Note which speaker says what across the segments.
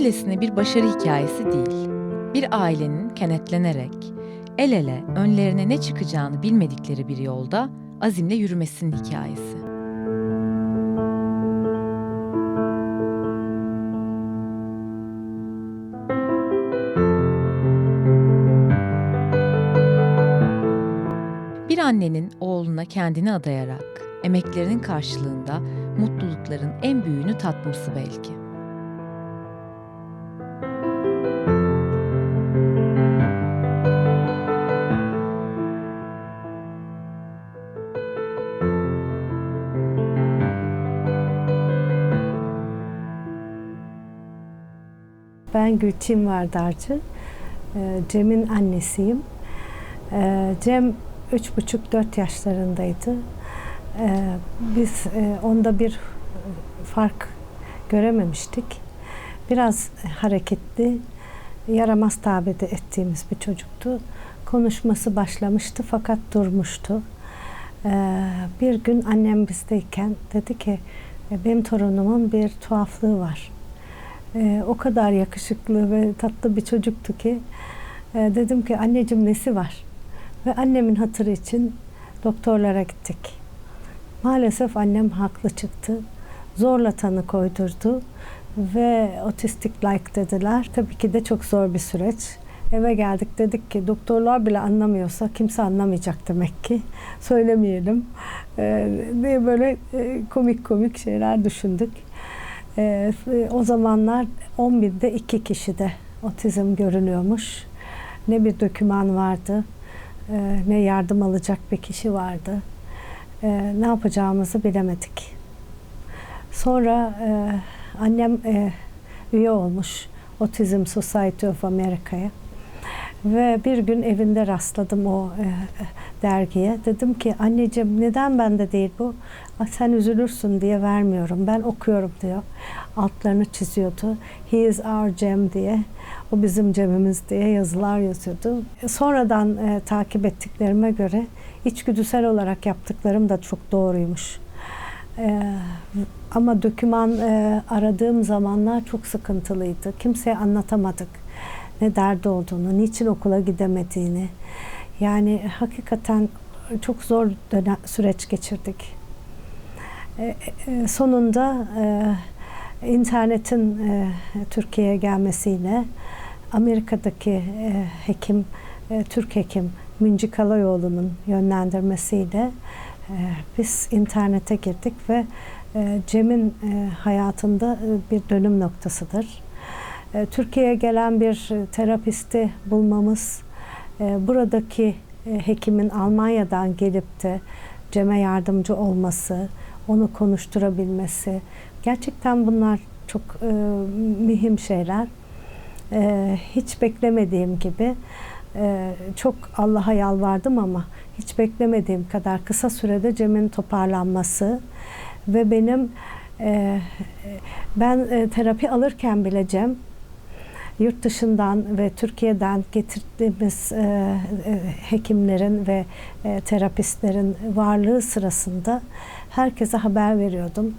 Speaker 1: öylesine bir başarı hikayesi değil. Bir ailenin kenetlenerek, el ele önlerine ne çıkacağını bilmedikleri bir yolda azimle yürümesinin hikayesi. Bir annenin oğluna kendini adayarak, emeklerinin karşılığında mutlulukların en büyüğünü tatması belki.
Speaker 2: Ben Gülçin Vardarcı. Ee, Cem'in annesiyim. Ee, Cem üç buçuk dört yaşlarındaydı. Ee, Biz e, onda bir fark görememiştik. Biraz hareketli, yaramaz tabi de ettiğimiz bir çocuktu. Konuşması başlamıştı fakat durmuştu. Bir gün annem bizdeyken dedi ki "E, benim torunumun bir tuhaflığı var. Ee, o kadar yakışıklı ve tatlı bir çocuktu ki e, dedim ki anneciğim nesi var? Ve annemin hatırı için doktorlara gittik. Maalesef annem haklı çıktı. Zorla tanı koydurdu ve otistik like dediler. Tabii ki de çok zor bir süreç. Eve geldik dedik ki doktorlar bile anlamıyorsa kimse anlamayacak demek ki. Söylemeyelim. Ee, diye böyle e, komik komik şeyler düşündük. Ee, o zamanlar 11'de iki kişide otizm görülüyormuş. Ne bir döküman vardı, e, ne yardım alacak bir kişi vardı. E, ne yapacağımızı bilemedik. Sonra e, annem e, üye olmuş Autism Society of America'ya. Ve bir gün evinde rastladım o e, dergiye. Dedim ki anneciğim neden bende değil bu? "Ah, Sen üzülürsün diye vermiyorum. Ben okuyorum diyor. Altlarını çiziyordu. He is our Cem diye. O bizim Cem'imiz diye yazılar yazıyordu. E, Sonradan e, takip ettiklerime göre içgüdüsel olarak yaptıklarım da çok doğruymuş. E, ama döküman e, aradığım zamanlar çok sıkıntılıydı. Kimseye anlatamadık ne derdi olduğunu, niçin okula gidemediğini. Yani hakikaten çok zor dönem, süreç geçirdik. E, e, sonunda e, internetin e, Türkiye'ye gelmesiyle Amerika'daki e, hekim, e, Türk hekim Münci Kalayoğlu'nun yönlendirmesiyle e, biz internete girdik ve e, Cem'in e, hayatında e, bir dönüm noktasıdır. E, Türkiye'ye gelen bir e, terapisti bulmamız, e, buradaki hekimin Almanya'dan gelip de Cem'e yardımcı olması, onu konuşturabilmesi, gerçekten bunlar çok e, mühim şeyler. E, hiç beklemediğim gibi e, çok Allah'a yalvardım ama hiç beklemediğim kadar kısa sürede Cem'in toparlanması ve benim e, ben e, terapi alırken bile Cem yurt dışından ve Türkiye'den getirdiğimiz e, e, hekimlerin ve e, terapistlerin varlığı sırasında herkese haber veriyordum.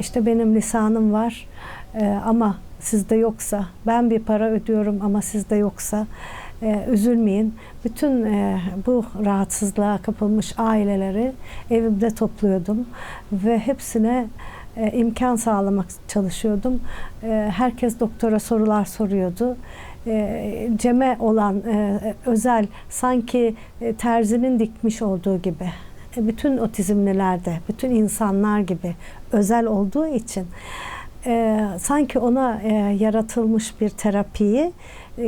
Speaker 2: İşte benim lisanım var e, ama sizde yoksa, ben bir para ödüyorum ama sizde yoksa e, üzülmeyin. Bütün e, bu rahatsızlığa kapılmış aileleri evimde topluyordum ve hepsine e, imkan sağlamak çalışıyordum. E, herkes doktora sorular soruyordu. E, Cem'e olan e, özel sanki terzinin dikmiş olduğu gibi e, bütün otizmlilerde, bütün insanlar gibi özel olduğu için sanki ona yaratılmış bir terapiyi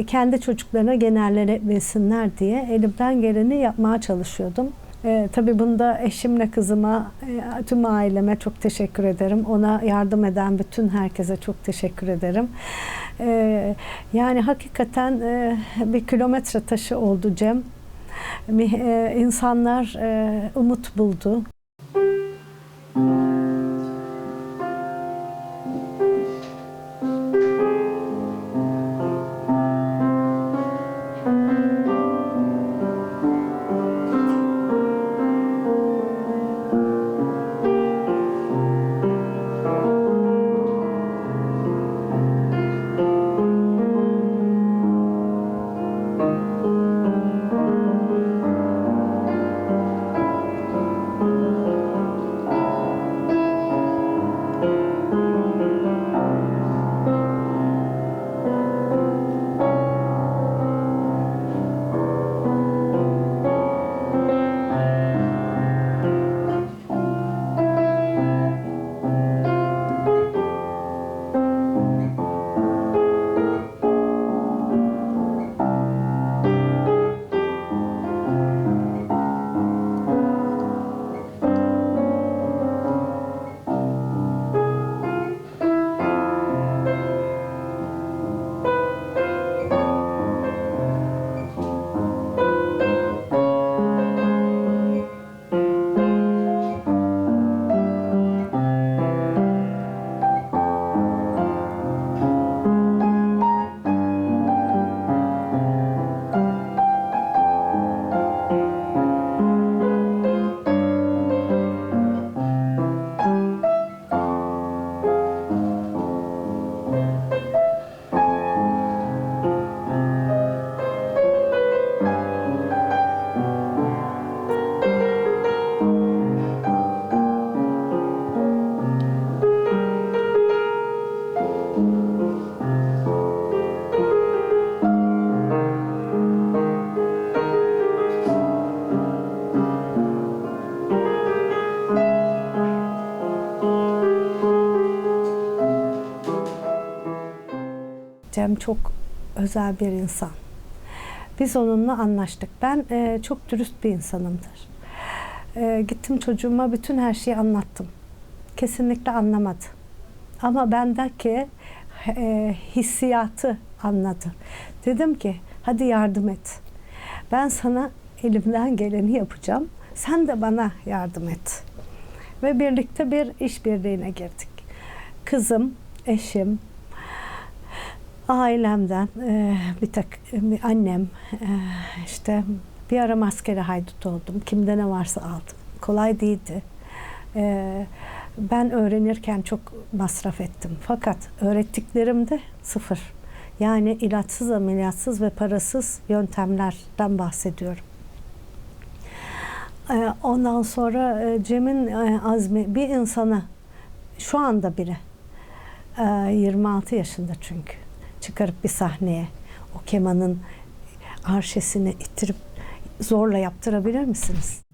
Speaker 2: kendi çocuklarına genellemesinler diye elimden geleni yapmaya çalışıyordum. E, tabii bunda eşimle kızıma, e, tüm aileme çok teşekkür ederim. Ona yardım eden bütün herkese çok teşekkür ederim. E, yani hakikaten e, bir kilometre taşı oldu Cem. E, insanlar e, umut buldu. Cem çok özel bir insan. Biz onunla anlaştık. Ben e, çok dürüst bir insanımdır. E, gittim çocuğuma bütün her şeyi anlattım. Kesinlikle anlamadı. Ama bendeki e, hissiyatı anladı. Dedim ki hadi yardım et. Ben sana elimden geleni yapacağım. Sen de bana yardım et. Ve birlikte bir işbirliğine girdik. Kızım, eşim, ailemden e, bir tak annem e, işte bir ara maskeli haydut oldum. Kimde ne varsa aldım. Kolay değildi. E, ben öğrenirken çok masraf ettim. Fakat öğrettiklerimde sıfır. Yani ilaçsız, ameliyatsız ve parasız yöntemlerden bahsediyorum. Ondan sonra Cem'in azmi bir insana şu anda bile e, 26 yaşında çünkü çıkarıp bir sahneye o kemanın arşesini ittirip zorla yaptırabilir misiniz?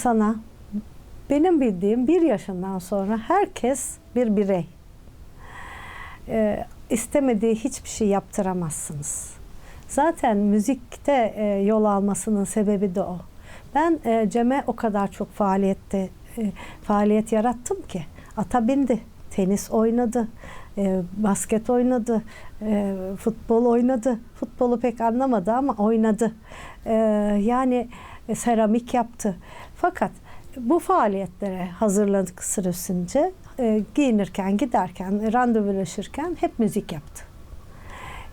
Speaker 2: İnsana benim bildiğim bir yaşından sonra herkes bir birey. Ee, istemediği hiçbir şey yaptıramazsınız. Zaten müzikte e, yol almasının sebebi de o. Ben e, Cem'e o kadar çok faaliyette e, faaliyet yarattım ki ata bindi, tenis oynadı, e, basket oynadı, e, futbol oynadı. Futbolu pek anlamadı ama oynadı. E, yani e, seramik yaptı. Fakat bu faaliyetlere hazırladık süresince e, giyinirken, giderken, randevulaşırken hep müzik yaptı.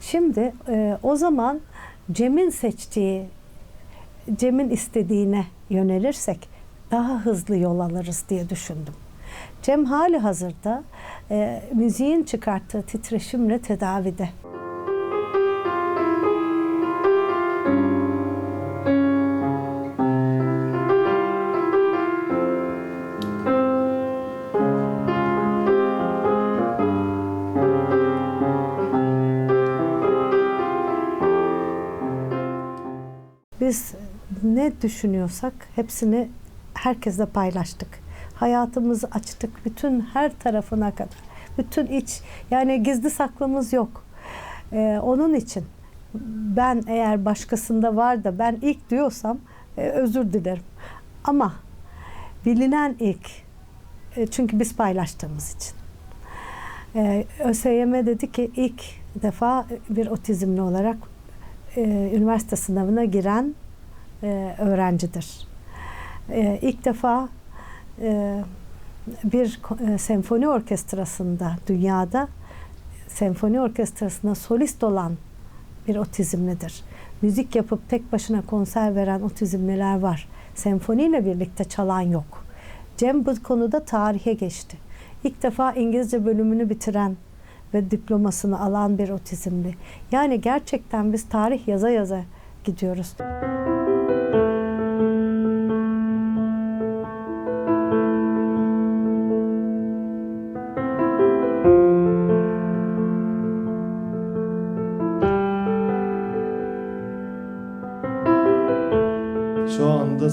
Speaker 2: Şimdi e, o zaman Cem'in seçtiği, Cem'in istediğine yönelirsek daha hızlı yol alırız diye düşündüm. Cem hali hazırda e, müziğin çıkarttığı titreşimle tedavide. Ne düşünüyorsak hepsini herkesle paylaştık. Hayatımızı açtık bütün her tarafına kadar. Bütün iç yani gizli saklımız yok. Ee, onun için ben eğer başkasında var da ben ilk diyorsam e, özür dilerim. Ama bilinen ilk e, çünkü biz paylaştığımız için. Ee, ÖSYM dedi ki ilk defa bir otizmli olarak e, üniversite sınavına giren e, öğrencidir. E, ilk defa e, bir e, senfoni orkestrasında dünyada senfoni orkestrasında solist olan bir otizmlidir. Müzik yapıp tek başına konser veren otizmliler var. Senfoniyle birlikte çalan yok. Cem bu konuda tarihe geçti. İlk defa İngilizce bölümünü bitiren ve diplomasını alan bir otizmli. Yani gerçekten biz tarih yaza yaza gidiyoruz.
Speaker 3: Şu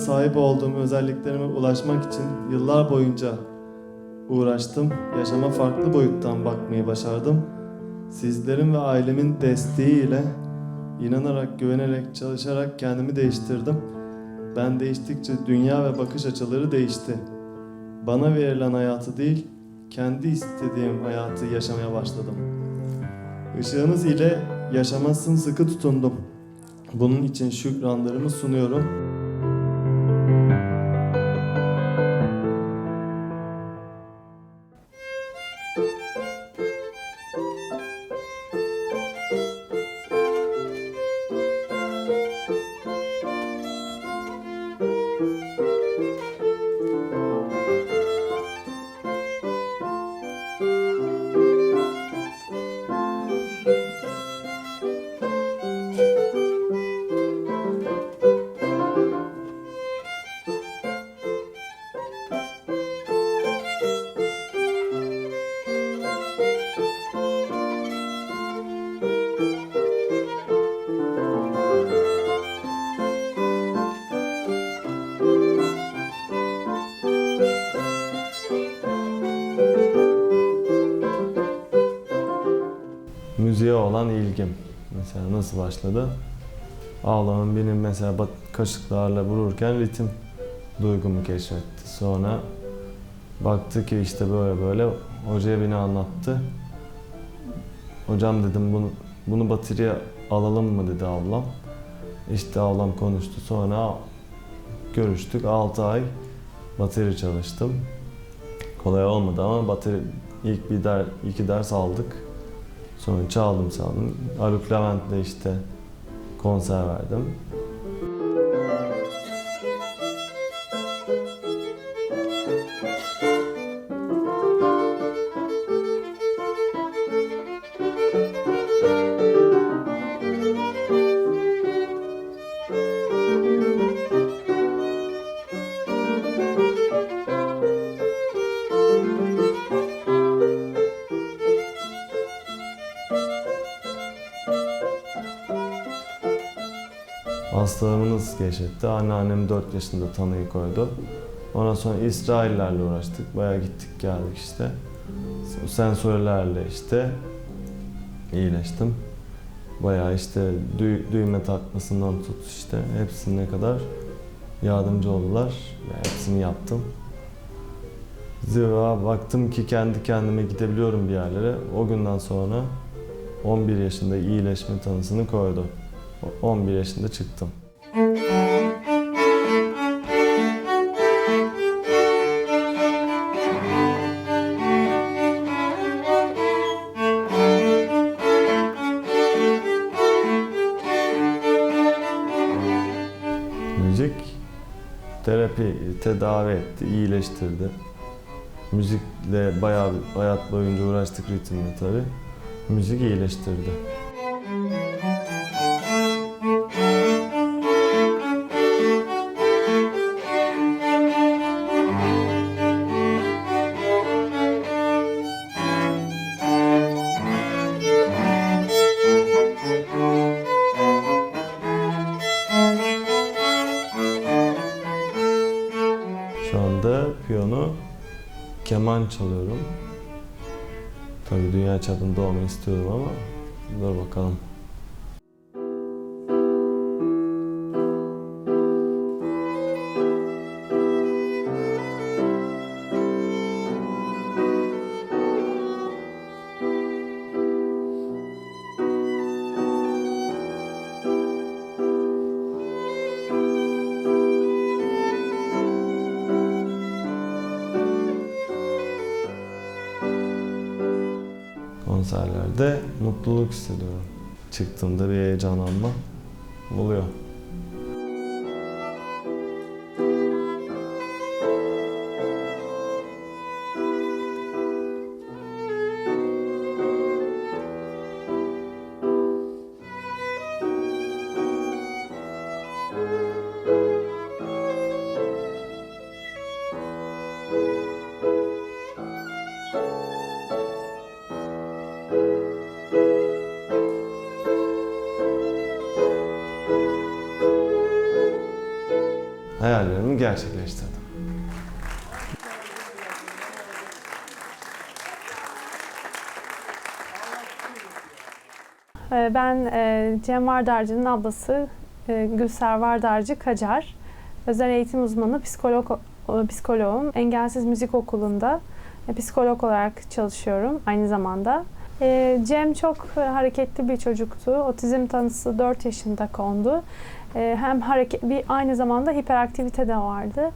Speaker 3: sahip olduğum özelliklerime ulaşmak için yıllar boyunca uğraştım. Yaşama farklı boyuttan bakmayı başardım. Sizlerin ve ailemin desteğiyle inanarak, güvenerek, çalışarak kendimi değiştirdim. Ben değiştikçe dünya ve bakış açıları değişti. Bana verilen hayatı değil, kendi istediğim hayatı yaşamaya başladım. Işığınız ile yaşamasın sıkı tutundum. Bunun için şükranlarımı sunuyorum. thank you Mesela nasıl başladı? Ağlamın benim mesela kaşıklarla vururken ritim duygumu keşfetti. Sonra baktı ki işte böyle böyle hocaya beni anlattı. Hocam dedim bunu bunu bateriye alalım mı dedi ablam. İşte ablam konuştu. Sonra görüştük. 6 ay bateri çalıştım. Kolay olmadı ama bateri ilk bir der, iki ders aldık. Sonra çaldım çaldım. Haluk Levent'le işte konser verdim. Nasıl keşfetti? Anneannem 4 yaşında tanıyı koydu. Ondan sonra İsraillerle uğraştık. Bayağı gittik geldik işte. Sensörlerle işte iyileştim. Bayağı işte dü- düğme takmasından tut işte hepsine kadar yardımcı oldular. Ve hepsini yaptım. Zira baktım ki kendi kendime gidebiliyorum bir yerlere. O günden sonra 11 yaşında iyileşme tanısını koydu. 11 yaşında çıktım. Tedavi etti, iyileştirdi. Müzikle bayağı hayat boyunca uğraştık ritimle tabii. Müzik iyileştirdi. Keman çalıyorum. Tabii dünya çapında olmayı istiyorum ama dur bakalım. Hissediyorum. Çıktığımda bir heyecanlanma oluyor.
Speaker 4: Cem Vardarcı'nın ablası e, Gülser Vardarcı Kacar. Özel eğitim uzmanı, psikolog, psikoloğum. Engelsiz Müzik Okulu'nda e, psikolog olarak çalışıyorum aynı zamanda. E, Cem çok hareketli bir çocuktu. Otizm tanısı 4 yaşında kondu. E, Hem hareket, bir aynı zamanda hiperaktivite de vardı.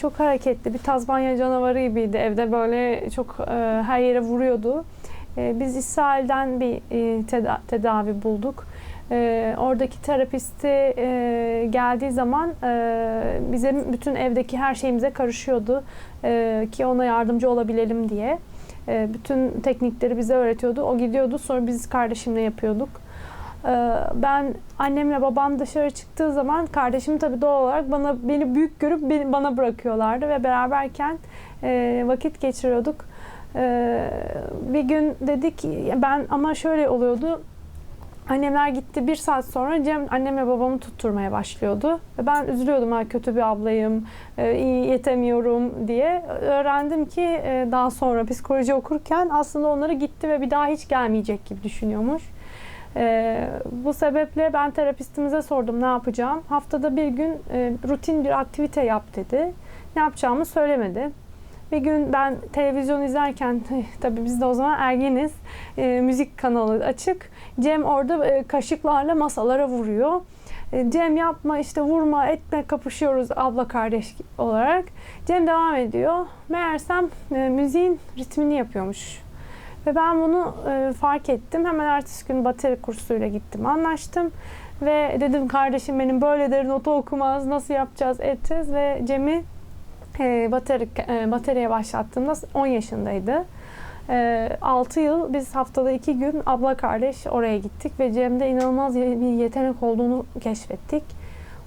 Speaker 4: Çok hareketli, bir Tazmanya canavarı gibiydi. Evde böyle çok her yere vuruyordu. Biz İsrail'den bir teda- tedavi bulduk. E, Oradaki terapisti e, geldiği zaman e, bize bütün evdeki her şeyimize karışıyordu E, ki ona yardımcı olabilelim diye. E, Bütün teknikleri bize öğretiyordu. O gidiyordu sonra biz kardeşimle yapıyorduk. E, Ben annemle babam dışarı çıktığı zaman kardeşim tabii doğal olarak bana beni büyük görüp beni, bana bırakıyorlardı ve beraberken e, vakit geçiriyorduk. Ee, bir gün dedik ben ama şöyle oluyordu Annemler gitti bir saat sonra Cem annemle babamı tutturmaya başlıyordu. Ve ben üzülüyordum ha kötü bir ablayım, e, iyi yetemiyorum diye. Öğrendim ki e, daha sonra psikoloji okurken aslında onları gitti ve bir daha hiç gelmeyecek gibi düşünüyormuş. E, bu sebeple ben terapistimize sordum ne yapacağım. Haftada bir gün rutin bir aktivite yap dedi. Ne yapacağımı söylemedi. Bir gün ben televizyon izlerken tabii biz de o zaman ergeniz. e, müzik kanalı açık. Cem orada e, kaşıklarla masalara vuruyor. E, Cem yapma işte vurma etme kapışıyoruz abla kardeş olarak. Cem devam ediyor. Meğersem e, müziğin ritmini yapıyormuş. Ve ben bunu fark ettim. Hemen ertesi gün bateri kursuyla gittim anlaştım. Ve dedim kardeşim benim böyledir notu okumaz nasıl yapacağız edeceğiz ve Cem'i bateri, bateriye başlattığımda 10 yaşındaydı. E, 6 yıl biz haftada 2 gün abla kardeş oraya gittik ve Cem'de inanılmaz bir yetenek olduğunu keşfettik.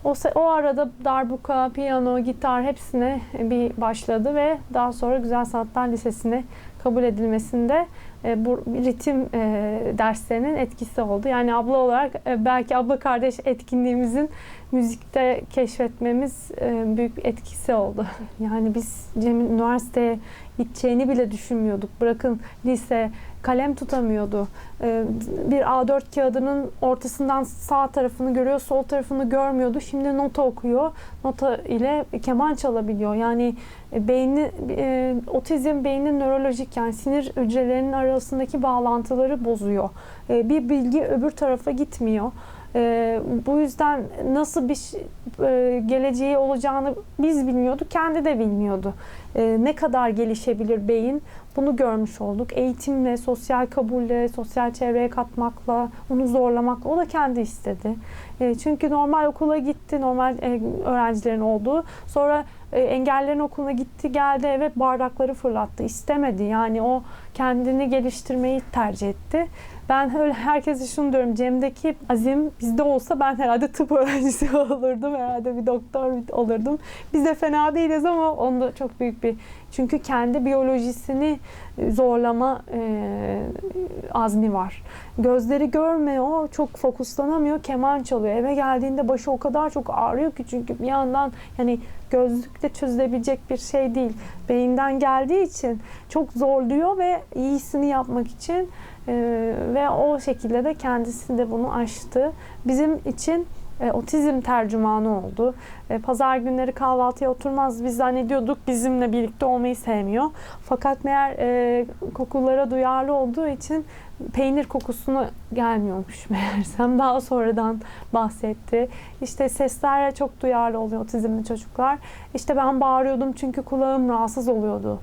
Speaker 4: O, o arada darbuka, piyano, gitar hepsine bir başladı ve daha sonra Güzel Sanatlar Lisesi'ne kabul edilmesinde e, bu ritim e, derslerinin etkisi oldu. Yani abla olarak e, belki abla kardeş etkinliğimizin müzikte keşfetmemiz e, büyük etkisi oldu. Yani biz Cem'in üniversiteye gideceğini bile düşünmüyorduk. Bırakın lise, kalem tutamıyordu. E, Bir A4 kağıdının ortasından sağ tarafını görüyor, sol tarafını görmüyordu. Şimdi nota okuyor. Nota ile keman çalabiliyor. Yani e, beyni e, otizm beynin nörolojik yani sinir hücrelerinin arasındaki bağlantıları bozuyor. E, bir bilgi öbür tarafa gitmiyor. E, bu yüzden nasıl bir e, geleceği olacağını biz bilmiyorduk, kendi de bilmiyordu. E, ne kadar gelişebilir beyin bunu görmüş olduk. Eğitimle, sosyal kabulle, sosyal çevreye katmakla, onu zorlamakla o da kendi istedi. E, çünkü normal okula gitti, normal e, öğrencilerin olduğu. Sonra e, engellerin okuluna gitti, geldi eve bardakları fırlattı. İstemedi. Yani o kendini geliştirmeyi tercih etti. Ben öyle herkese şunu diyorum. Cem'deki azim bizde olsa ben herhalde tıp öğrencisi olurdum. Herhalde bir doktor olurdum. Biz de fena değiliz ama onda çok büyük bir çünkü kendi biyolojisini zorlama e, azmi var. Gözleri görmüyor, çok fokuslanamıyor, keman çalıyor. Eve geldiğinde başı o kadar çok ağrıyor ki çünkü bir yandan yani gözlükle çözülebilecek bir şey değil. Beyinden geldiği için çok zorluyor ve iyisini yapmak için e, ve o şekilde de kendisi de bunu aştı. Bizim için e, otizm tercümanı oldu. E, pazar günleri kahvaltıya oturmaz. Biz zannediyorduk bizimle birlikte olmayı sevmiyor. Fakat meğer e, kokulara duyarlı olduğu için peynir kokusuna gelmiyormuş meğersem. Daha sonradan bahsetti. İşte seslere çok duyarlı oluyor otizmli çocuklar. İşte ben bağırıyordum çünkü kulağım rahatsız oluyordu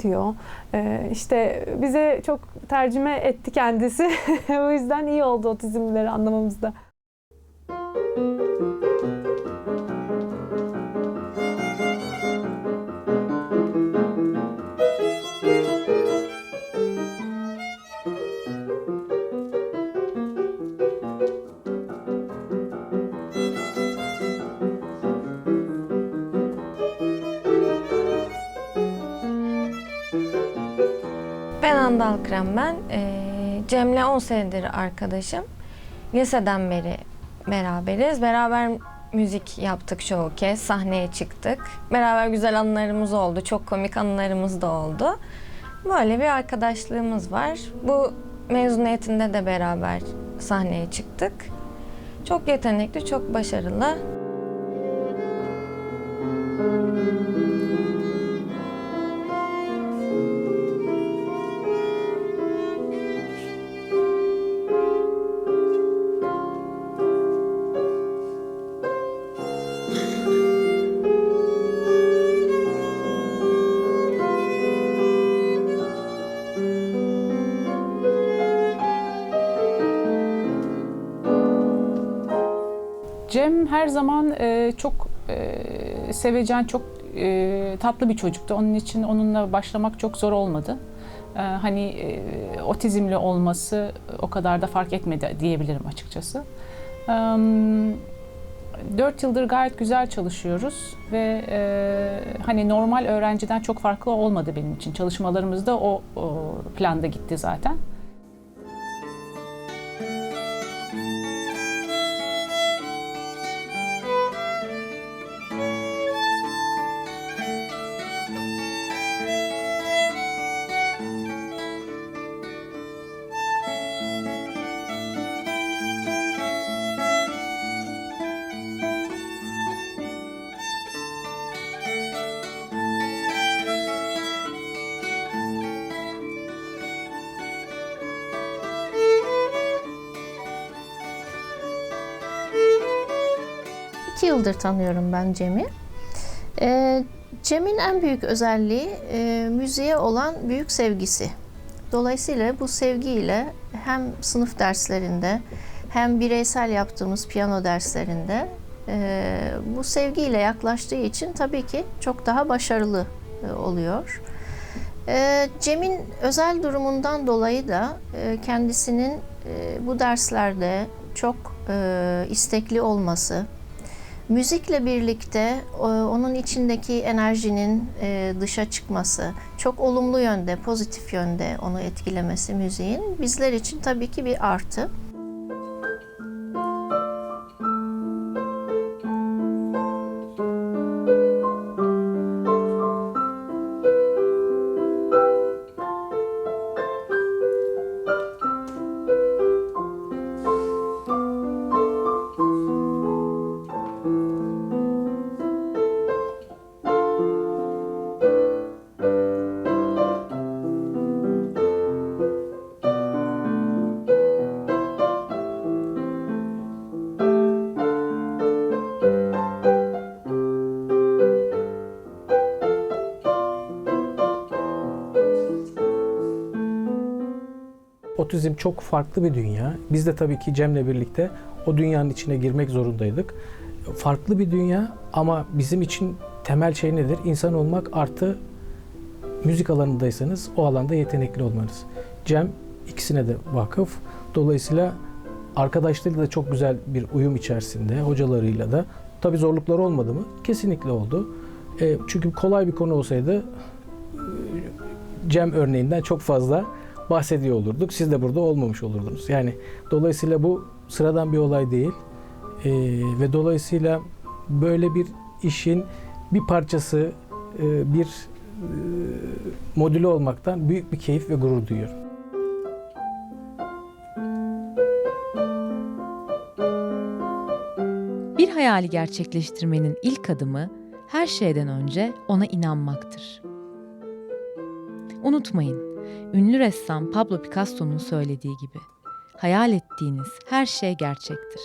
Speaker 4: diyor. Ee, işte bize çok tercüme etti kendisi. o yüzden iyi oldu otizmlileri anlamamızda.
Speaker 5: Ben Andal Krem ben. Ee, Cem'le 10 senedir arkadaşım. Liseden beri beraberiz. Beraber müzik yaptık çoğu kez. Sahneye çıktık. Beraber güzel anılarımız oldu. Çok komik anılarımız da oldu. Böyle bir arkadaşlığımız var. Bu mezuniyetinde de beraber sahneye çıktık. Çok yetenekli, çok başarılı.
Speaker 6: Cem her zaman e, çok e, sevecen, çok e, tatlı bir çocuktu. Onun için onunla başlamak çok zor olmadı. E, hani e, otizmli olması o kadar da fark etmedi diyebilirim açıkçası. E, Dört yıldır gayet güzel çalışıyoruz ve e, hani normal öğrenciden çok farklı olmadı benim için. Çalışmalarımız da o, o planda gitti zaten.
Speaker 7: Yıldır tanıyorum ben Cem'i. Ee, Cem'in en büyük özelliği e, müziğe olan büyük sevgisi. Dolayısıyla bu sevgiyle hem sınıf derslerinde hem bireysel yaptığımız piyano derslerinde e, bu sevgiyle yaklaştığı için tabii ki çok daha başarılı e, oluyor. E, Cem'in özel durumundan dolayı da e, kendisinin e, bu derslerde çok e, istekli olması, müzikle birlikte e, onun içindeki enerjinin e, dışa çıkması, çok olumlu yönde, pozitif yönde onu etkilemesi müziğin bizler için tabii ki bir artı.
Speaker 8: Otizm çok farklı bir dünya. Biz de tabii ki Cem'le birlikte o dünyanın içine girmek zorundaydık. Farklı bir dünya ama bizim için temel şey nedir? İnsan olmak artı müzik alanındaysanız o alanda yetenekli olmanız. Cem ikisine de vakıf. Dolayısıyla arkadaşlarıyla da çok güzel bir uyum içerisinde, hocalarıyla da. Tabii zorlukları olmadı mı? Kesinlikle oldu. E, çünkü kolay bir konu olsaydı e, Cem örneğinden çok fazla bahsediyor olurduk. Siz de burada olmamış olurdunuz. Yani dolayısıyla bu sıradan bir olay değil. Ee, ve dolayısıyla böyle bir işin bir parçası, e, bir e, modülü olmaktan büyük bir keyif ve gurur duyuyorum.
Speaker 1: Bir hayali gerçekleştirmenin ilk adımı her şeyden önce ona inanmaktır. Unutmayın, ünlü ressam Pablo Picasso'nun söylediği gibi, hayal ettiğiniz her şey gerçektir.